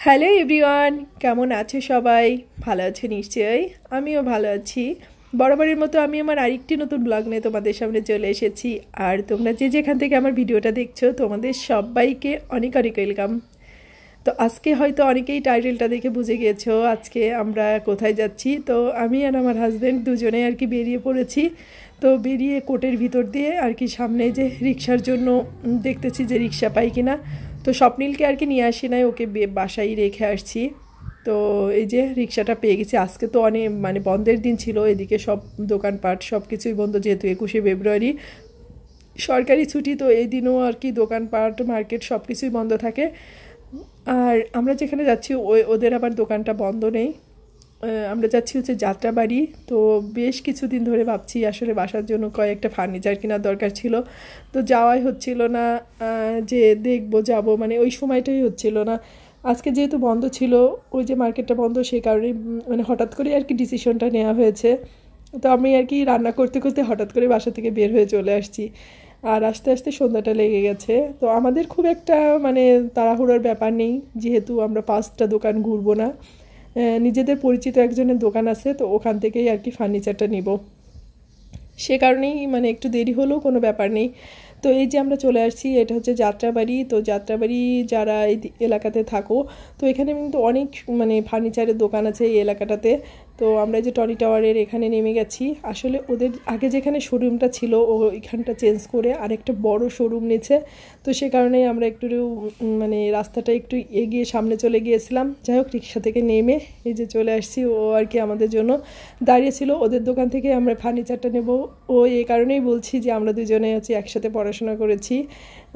Hello everyone, কেমন আছে সবাই? ভালো আছে নিশ্চয়ই? আমিও ভালো আছি। বরাবরের মতো আমি আমার আরেকটি নতুন ব্লগ নিয়ে তোমাদের সামনে চলে এসেছি। আর তোমরা যে যেখান থেকে আমার ভিডিওটা দেখছ, তোমাদের সবাইকে অনেক অনেক ওয়েলকাম তো আজকে হয়তো অনেকেই টাইটেলটা দেখে বুঝে গিয়েছো আজকে আমরা কোথায় যাচ্ছি। তো আমি আর আমার হাজব্যান্ড দুজনে আর কি বেরিয়ে পড়েছি। তো বেরিয়ে কোটের ভিতর দিয়ে আর কি সামনে যে রিক্সার জন্য দেখতেছি যে রিক্সা পাই কিনা। তো স্বপ্নীলকে আর কি নিয়ে আসি নাই, ওকে বাসায় রেখে আসছি। তো এই যে রিক্সাটা পেয়ে গেছি। আজকে তো অনেক মানে বন্ধের দিন ছিল, এদিকে সব দোকানপাট সব কিছুই বন্ধ যেহেতু একুশে ফেব্রুয়ারি। সরকারি ছুটি, তো এই দিনও আর কি দোকানপাট, মার্কেট সব কিছুই বন্ধ থাকে। আর আমরা যেখানে যাচ্ছি, ওই ওদের আবার দোকানটা বন্ধ নেই। আমরা যাচ্ছি হচ্ছে যাত্রাবাড়ি। তো বেশ কিছুদিন ধরে ভাবছি আসলে বাসার জন্য কয়েকটা ফার্নিচার কেনার দরকার ছিল। তো যাওয়াই হচ্ছিল না যে দেখব, যাব মানে ওই সময়টাই হচ্ছিল না। আজকে যেহেতু বন্ধ ছিল, ওই যে মার্কেটটা বন্ধ, সেই কারণেই মানে হঠাৎ করে আর কি ডিসিশনটা নেওয়া হয়েছে। তো আমি আর কি রান্না করতে করতে হঠাৎ করে বাসা থেকে বের হয়ে চলে আসছি। আর আস্তে আস্তে সন্ধ্যাটা লেগে গেছে। তো আমাদের খুব একটা মানে তাড়াহুড়োর ব্যাপার নেই। যেহেতু আমরা পাঁচটা দোকান ঘুরবো না। নিজেদের পরিচিত একজনের দোকান আছে, তো ওখান থেকেই আর কি ফার্নিচারটা নিব। সে কারণেই মানে একটু দেরি হলেও কোনো ব্যাপার নেই। তো এই যে আমরা চলে আসছি, এটা হচ্ছে যাত্রাবাড়ি। তো যাত্রাবাড়ি যারা এই এলাকাতে থাকো, তো এখানে কিন্তু অনেক মানে ফার্নিচারের দোকান আছে এই এলাকাটাতে। তো আমরা যে টনি টাওয়ারের এখানে নেমে গেছি। আসলে ওদের আগে যেখানে শোরুমটা ছিল, ও এখানটা চেঞ্জ করে আরেকটা বড় শোরুম নিয়েছে। তো সে কারণেই আমরা একটু মানে রাস্তাটা একটু এগিয়ে সামনে চলে গিয়েছিলাম। যাই হোক, রিক্সা থেকে নেমে এই যে চলে আসছি ও আর কি আমাদের জন্য। দাঁড়িয়েছিল ওদের দোকান থেকে, আমরা ফার্নিচারটা নেব। ও এই কারণেই বলছি যে আমরা দুজনে হচ্ছে একসাথে পড়াশোনা করেছি।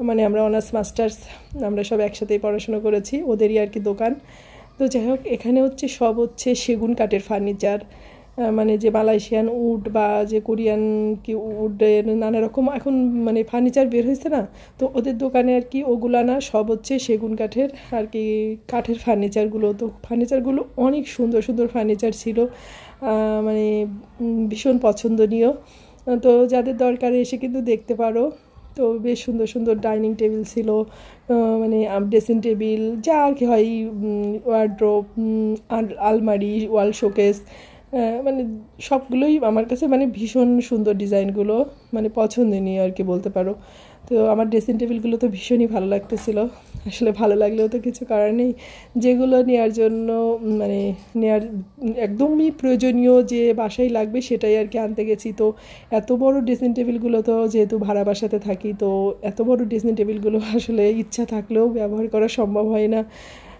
মানে আমরা অনার্স মাস্টার্স আমরা সব একসাথেই পড়াশোনা করেছি, ওদেরই আর কি দোকান। তো যাই হোক, এখানে হচ্ছে সব হচ্ছে সেগুন কাঠের ফার্নিচার মানে যে মালয়েশিয়ান উড বা যে কোরিয়ান কি উডের নানা রকম এখন মানে ফার্নিচার বের হয়েছে না, তো ওদের দোকানে আর কি ওগুলা না সব হচ্ছে সেগুন কাঠের আর কি কাঠের ফার্নিচারগুলো। তো ফার্নিচারগুলো অনেক সুন্দর সুন্দর ফার্নিচার ছিল মানে ভীষণ পছন্দনীয়। তো যাদের দরকার এসে কিন্তু দেখতে পারো। তো বেশ সুন্দর সুন্দর ডাইনিং টেবিল ছিল মানে ড্রেসিং টেবিল যা আর কি হয় ওয়ার্ড্রোপ আলমারি ওয়াল শোকেস মানে সবগুলোই আমার কাছে মানে ভীষণ সুন্দর ডিজাইনগুলো মানে পছন্দনীয় আর কি বলতে পারো। তো আমার ড্রেসিং টেবিলগুলো তো ভীষণই ভালো লাগতেছিল। আসলে ভালো লাগলেও তো কিছু কারণ নেই। যেগুলো নেওয়ার জন্য মানে নেওয়ার একদমই প্রয়োজনীয় যে বাসাই লাগবে সেটাই আর কি আনতে গেছি। তো এত বড় ড্রেসিং টেবিলগুলো তো যেহেতু ভাড়া বাসাতে থাকি, তো এত বড় ড্রেসিং টেবিলগুলো আসলে ইচ্ছা থাকলেও ব্যবহার করা সম্ভব হয় না।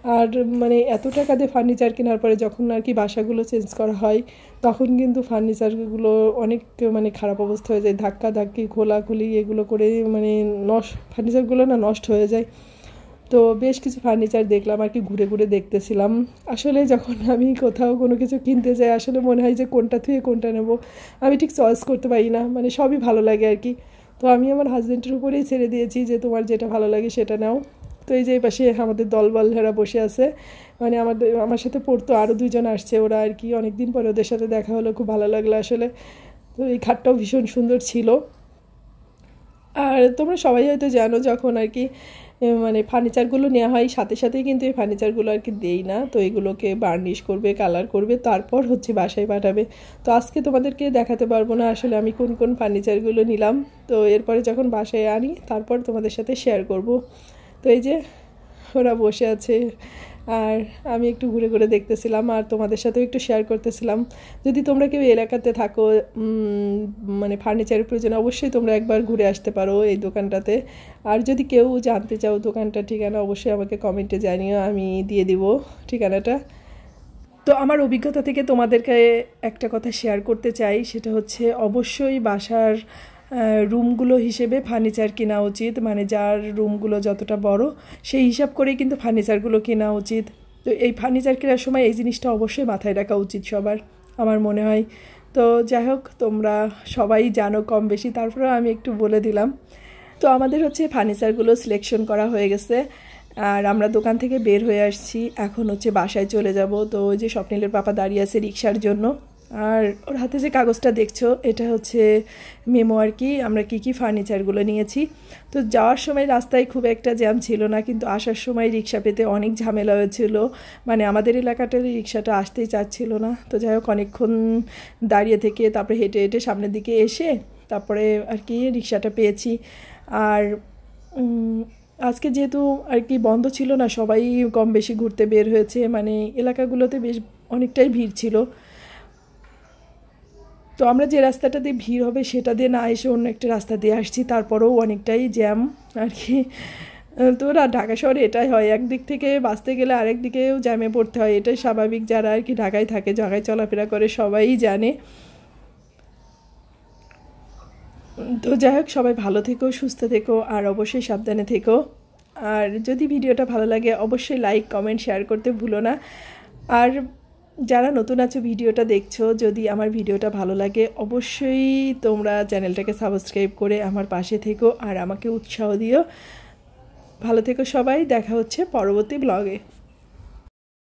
আর মানে এত টাকা দিয়ে ফার্নিচার কেনার পরে যখন আর কি বাসাগুলো চেঞ্জ করা হয়, তখন কিন্তু ফার্নিচারগুলো অনেক মানে খারাপ অবস্থা হয়ে যায়। ধাক্কা ধাক্কি খোলাখুলি এগুলো করে মানে নষ্ট ফার্নিচারগুলো না নষ্ট হয়ে যায়। তো বেশ কিছু ফার্নিচার দেখলাম আর কি, ঘুরে ঘুরে দেখতেছিলাম। আসলে যখন আমি কোথাও কোনো কিছু কিনতে যাই, আসলে মনে হয় যে কোনটা থুয়ে কোনটা নেব। আমি ঠিক চয়েস করতে পারি না মানে সবই ভালো লাগে আর কি। তো আমি আমার হাজব্যান্ডের উপরেই ছেড়ে দিয়েছি যে তোমার যেটা ভালো লাগে সেটা নাও। তো এই যে এই পাশে আমাদের দলবলরা বসে আছে। মানে আমাদের, আমার সাথে পড়তো আরও দুজন আসছে ওরা আর কি। অনেক দিন পরে ওদের সাথে দেখা হলো, খুব ভালো লাগল আসলে। তো এই খাটটাও ভীষণ সুন্দর ছিল। আর তোমরা সবাই হয়তো জানো যখন আর কি মানে ফার্নিচারগুলো নেওয়া হয়, সাথে সাথেই কিন্তু এই ফার্নিচারগুলো আর কি দেই না। তো এগুলোকে বার্নিশ করবে, কালার করবে, তারপর হচ্ছে বাসায় পাঠাবে। তো আজকে তোমাদেরকে দেখাতে পারব না আসলে আমি কোন কোন ফার্নিচারগুলো নিলাম। তো এরপরে যখন বাসায় আনি, তারপর তোমাদের সাথে শেয়ার করব। তো এই যে ওরা বসে আছে, আর আমি একটু ঘুরে ঘুরে দেখতেছিলাম আর তোমাদের সাথেও একটু শেয়ার করতেছিলাম। যদি তোমরা কেউ এলাকাতে থাকো মানে ফার্নিচারের প্রয়োজন, অবশ্যই তোমরা একবার ঘুরে আসতে পারো এই দোকানটাতে। আর যদি কেউ জানতে চাও দোকানটা ঠিকানা, অবশ্যই আমাকে কমেন্টে জানিও, আমি দিয়ে দিব ঠিকানাটা। তো আমার অভিজ্ঞতা থেকে তোমাদেরকে একটা কথা শেয়ার করতে চাই, সেটা হচ্ছে অবশ্যই বাসার রুমগুলো হিসেবে ফার্নিচার কেনা উচিত। মানে যার রুমগুলো যতটা বড়, সেই হিসাব করেই কিন্তু ফার্নিচারগুলো কেনা উচিত। তো এই ফার্নিচার কেনার সময় এই জিনিসটা অবশ্যই মাথায় রাখা উচিত সবার, আমার মনে হয়। তো যাই হোক, তোমরা সবাই জানো কম বেশি, তারপরেও আমি একটু বলে দিলাম। তো আমাদের হচ্ছে ফার্নিচারগুলো সিলেকশন করা হয়ে গেছে। আর আমরা দোকান থেকে বের হয়ে আসছি। এখন হচ্ছে বাসায় চলে যাব। তো ওই যে স্বপ্নিলের পাপা দাঁড়িয়ে আছে রিক্সার জন্য। আর ওর হাতে যে কাগজটা দেখছ, এটা হচ্ছে মেমো আর কি। আমরা কী কী ফার্নিচারগুলো নিয়েছি। তো যাওয়ার সময় রাস্তায় খুব একটা জ্যাম ছিল না, কিন্তু আসার সময় রিক্সা পেতে অনেক ঝামেলা হয়েছিল। মানে আমাদের এলাকাটার রিক্সাটা আসতেই চাচ্ছিল না। তো যাই হোক, অনেকক্ষণ দাঁড়িয়ে থেকে তারপরে হেঁটে হেঁটে সামনের দিকে এসে তারপরে আর কি রিক্সাটা পেয়েছি। আর আজকে যেহেতু আর কি বন্ধ ছিল না, সবাই কম বেশি ঘুরতে বের হয়েছে। মানে এলাকাগুলোতে বেশ অনেকটাই ভিড় ছিল। তো আমরা যে রাস্তাটা দিয়ে ভিড় হবে সেটা দিয়ে না এসে অন্য একটা রাস্তা দিয়ে আসছি। তারপরেও অনেকটাই জ্যাম আর কি। তো ঢাকা শহরে এটাই হয়। একদিক থেকে বাঁচতে গেলে আরেক দিকেও জ্যামে পড়তে হয়। এটাই স্বাভাবিক। যারা আর কি ঢাকায় থাকে ঢাকায় চলাফেরা করে, সবাই জানে। তো যাই হোক, সবাই ভালো থেকো, সুস্থ থেকো, আর অবশ্যই সাবধানে থেকো। আর যদি ভিডিওটা ভালো লাগে, অবশ্যই লাইক কমেন্ট শেয়ার করতে ভুলো না। আর যারা নতুন আছো ভিডিওটা দেখছ, যদি আমার ভিডিওটা ভালো লাগে, অবশ্যই তোমরা চ্যানেলটাকে সাবস্ক্রাইব করে আমার পাশে থেকো আর আমাকে উৎসাহ দিও। ভালো থেকো সবাই, দেখা হচ্ছে পরবর্তী ব্লগে।